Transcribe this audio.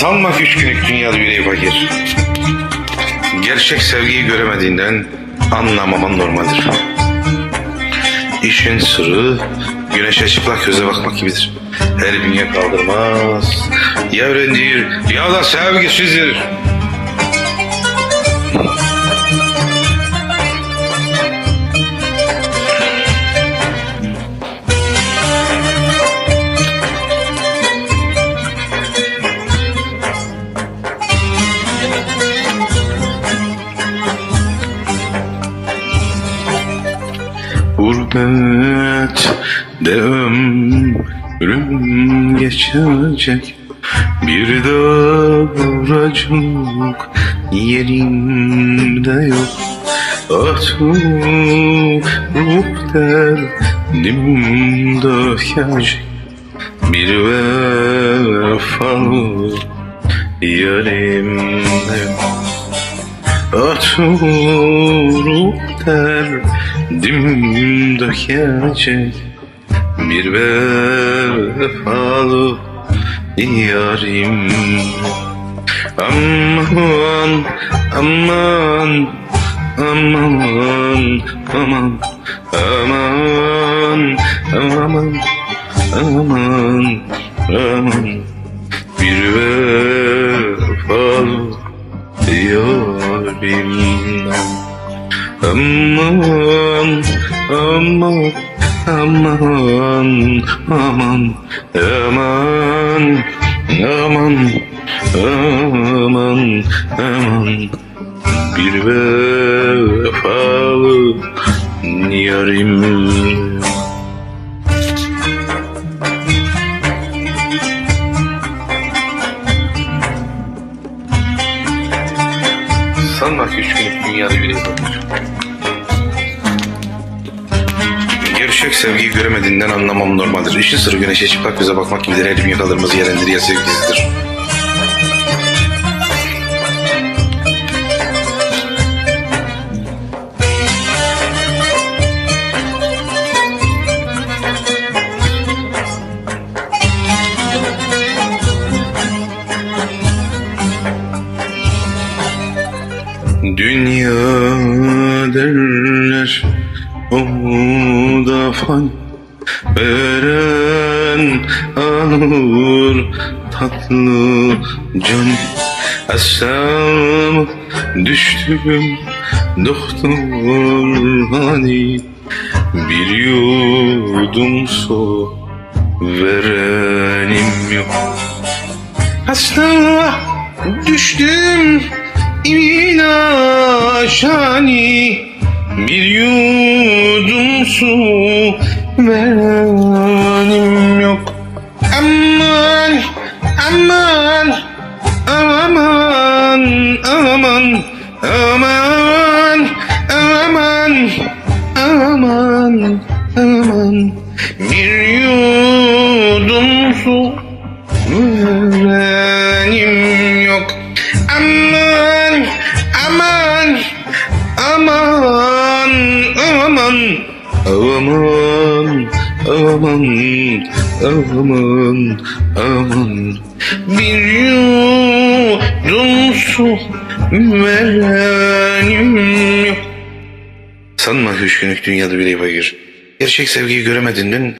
Sanma üç günlük dünyada yüreği fakir. Gerçek sevgiyi göremediğinden anlamaman normaldir. İşin sırrı güneşe çıplak göze bakmak gibidir. Her bünye kaldırmaz. Ya öğrendir ya da sevgisizdir. Gurbet de ömrüm geçecek. Bir daracık yerimde yok. Atıp derdim dökecek. Bir vefalı yarimde Oturup derdim dökecek Bir vefalı yarim. Aman aman aman aman aman aman aman aman. Bir vefalı yarimden Aman aman aman aman aman aman aman aman. Bir vefalı yarim Ki üç günlük dünyada bakır. Gerçek sevgiyi göremediğinden anlamam normaldir. İşin sırrı güneşe çıplak göze bakmak gibidir. Her gün kalırmaz yerendir ya sevgisidir. Dünya derler o da fani Veren alır tatlı can. Esam düştüm doktor hani Bir yudum su verenim yok. Hasta düştüm imin aşani Bir yudum su verenim yok. Aman aman aman aman aman aman aman aman. Bir yudum su verenim aman aman aman aman. Bir yudum su verenim yok. Sanma günlük dünyada bir fakir. Gerçek sevgiyi göremediğinden